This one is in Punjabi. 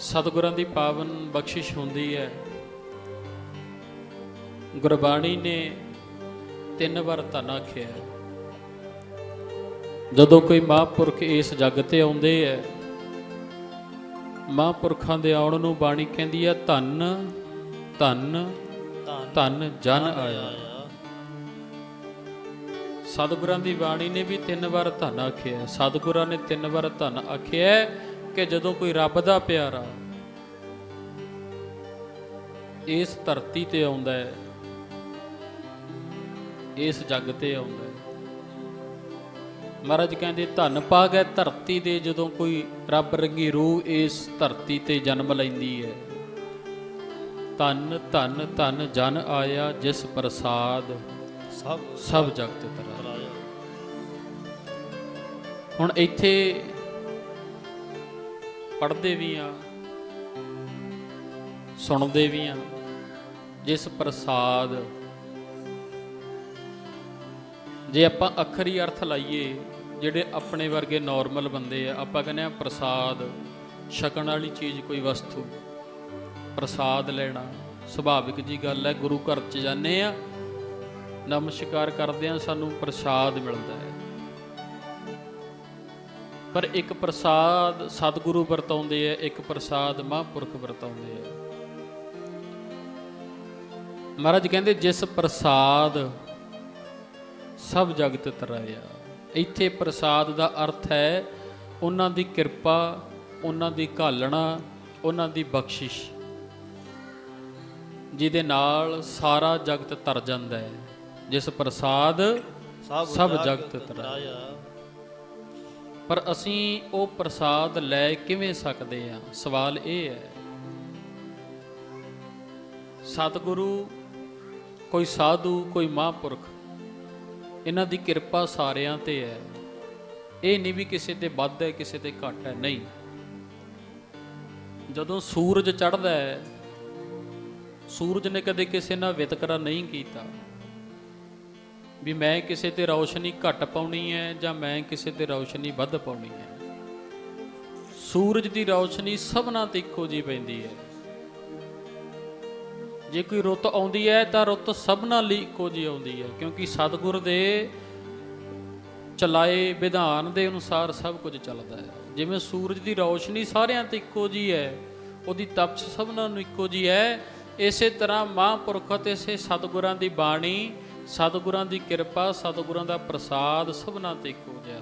ਸਤਿਗੁਰਾਂ ਦੀ ਪਾਵਨ ਬਖਸ਼ਿਸ਼ ਹੁੰਦੀ ਹੈ। ਗੁਰਬਾਣੀ ਨੇ ਤਿੰਨ ਵਾਰ ਧਨ ਆਖਿਆ ਜਦੋਂ ਕੋਈ ਮਹਾਂਪੁਰਖ ਇਸ ਜੱਗ ਤੇ ਆਉਂਦੇ ਹੈ, ਮਹਾਂਪੁਰਖਾਂ ਦੇ ਆਉਣ ਨੂੰ ਬਾਣੀ ਕਹਿੰਦੀ ਹੈ, ਧੰਨ ਧੰਨ ਧੰਨ ਜਨ ਆਇਆ। ਸਤਿਗੁਰਾਂ ਦੀ ਬਾਣੀ ਨੇ ਵੀ ਤਿੰਨ ਵਾਰ ਧਨ ਆਖਿਆ ਸਤਿਗੁਰਾਂ ਨੇ ਤਿੰਨ ਵਾਰ ਧੰਨ ਆਖਿਆ ਕਿ ਜਦੋਂ ਕੋਈ ਰੱਬ ਦਾ ਪਿਆਰਾ ਇਸ ਧਰਤੀ ਤੇ ਆਉਂਦਾ ਹੈ ਇਸ ਜੱਗ ਤੇ ਆਉਂਦਾ ਹੈ। ਮਹਾਰਾਜ ਕਹਿੰਦੇ ਧੰਨ ਪਾ ਗਏ ਧਰਤੀ ਦੇ ਜਦੋਂ ਕੋਈ ਰੱਬ ਰੰਗੀ ਰੂਹ ਇਸ ਧਰਤੀ ਤੇ ਜਨਮ ਲੈਂਦੀ ਹੈ। ਧੰਨ ਧੰਨ ਧੰਨ ਜਨ ਆਇਆ ਜਿਸ ਪ੍ਰਸਾਦ ਸਭ ਸਭ ਜਗਤ ਤਰਾ ਕਰਾਇਆ ਹੁਣ ਇੱਥੇ ਪੜ੍ਹਦੇ ਵੀ ਆ, ਸੁਣਦੇ ਵੀ ਆ, ਜਿਸ ਪ੍ਰਸਾਦ ਜੇ ਆਪਾਂ ਅੱਖਰੀ ਅਰਥ ਲਾਈਏ, ਜਿਹੜੇ ਆਪਣੇ ਵਰਗੇ ਨਾਰਮਲ ਬੰਦੇ ਆ, ਆਪਾਂ ਕਹਿੰਦੇ ਆ ਪ੍ਰਸਾਦ, ਛਕਣ ਵਾਲੀ ਚੀਜ਼ ਕੋਈ ਵਸਤੂ, ਪ੍ਰਸਾਦ ਲੈਣਾ, ਸੁਭਾਵਿਕ ਜੀ ਗੱਲ ਹੈ, ਗੁਰੂ ਘਰ ਚ ਜਾਂਦੇ ਆ, ਨਮਸਕਾਰ ਕਰਦੇ ਆ, ਸਾਨੂੰ ਪ੍ਰਸਾਦ ਮਿਲਦਾ ਹੈ। ਪਰ ਇੱਕ ਪ੍ਰਸਾਦ ਸਤਿਗੁਰੂ ਵਰਤਾਉਂਦੇ ਆ ਇੱਕ ਪ੍ਰਸਾਦ ਮਹਾਂਪੁਰਖ ਵਰਤਾਉਂਦੇ ਆ। ਮਹਾਰਾਜ ਕਹਿੰਦੇ ਜਿਸ ਪ੍ਰਸਾਦ ਸਭ ਜਗਤ ਤਰਾਇਆ। ਇੱਥੇ ਪ੍ਰਸਾਦ ਦਾ ਅਰਥ ਹੈ ਉਹਨਾਂ ਦੀ ਕਿਰਪਾ ਉਹਨਾਂ ਦੀ ਘਾਲਣਾ ਉਹਨਾਂ ਦੀ ਬਖਸ਼ਿਸ਼ ਜਿਹਦੇ ਨਾਲ ਸਾਰਾ ਜਗਤ ਤਰ ਜਾਂਦਾ ਹੈ। ਜਿਸ ਪ੍ਰਸਾਦ ਸਭ ਜਗਤ ਤਰਾਇਆ। ਪਰ ਅਸੀਂ ਉਹ ਪ੍ਰਸਾਦ ਲੈ ਕਿਵੇਂ ਸਕਦੇ ਹਾਂ? ਸਵਾਲ ਇਹ ਹੈ। ਸਤਿਗੁਰੂ, ਕੋਈ ਸਾਧੂ, ਕੋਈ ਮਹਾਂਪੁਰਖ, ਇਹਨਾਂ ਦੀ ਕਿਰਪਾ ਸਾਰਿਆਂ ਤੇ ਹੈ। ਇਹ ਨਹੀਂ ਵੀ ਕਿਸੇ ਤੇ ਵੱਧ ਹੈ, ਕਿਸੇ ਤੇ ਘੱਟ ਹੈ। ਨਹੀਂ। ਜਦੋਂ ਸੂਰਜ ਚੜ੍ਹਦਾ ਹੈ, ਸੂਰਜ ਨੇ ਕਦੇ ਕਿਸੇ ਨਾਲ ਵਿਤਕਰਾ ਨਹੀਂ ਕੀਤਾ। ਵੀ ਮੈਂ ਕਿਸੇ ਤੇ ਰੌਸ਼ਨੀ ਘੱਟ ਪਾਉਣੀ ਹੈ ਜਾਂ ਮੈਂ ਕਿਸੇ ਤੇ ਰੌਸ਼ਨੀ ਵੱਧ ਪਾਉਣੀ ਹੈ। ਸੂਰਜ ਦੀ ਰੌਸ਼ਨੀ ਸਭਨਾਂ ਤੇ ਇੱਕੋ ਜਿਹੀ ਪੈਂਦੀ ਹੈ। ਜੇ ਕੋਈ ਰੁੱਤ ਆਉਂਦੀ ਹੈ ਤਾਂ ਰੁੱਤ ਸਭਨਾਂ ਲਈ ਇੱਕੋ ਜਿਹੀ ਆਉਂਦੀ ਹੈ, ਕਿਉਂਕਿ ਸਤਿਗੁਰ ਦੇ ਚਲਾਏ ਵਿਧਾਨ ਦੇ ਅਨੁਸਾਰ ਸਭ ਕੁਝ ਚੱਲਦਾ ਹੈ। ਜਿਵੇਂ ਸੂਰਜ ਦੀ ਰੌਸ਼ਨੀ ਸਾਰਿਆਂ ਤੇ ਇੱਕੋ ਜਿਹੀ ਹੈ, ਉਹਦੀ ਤਪਸ਼ ਸਭਨਾਂ ਨੂੰ ਇੱਕੋ ਜਿਹੀ ਹੈ, ਇਸੇ ਤਰ੍ਹਾਂ ਮਹਾਂਪੁਰਖ ਅਤੇ ਇਸੇ ਸਤਿਗੁਰਾਂ ਦੀ ਬਾਣੀ ਸਤਿਗੁਰਾਂ ਦੀ ਕਿਰਪਾ ਸਤਿਗੁਰਾਂ ਦਾ ਪ੍ਰਸਾਦ ਸਭਨਾਂ ਤੇ ਇੱਕੋ ਜਿਹਾ।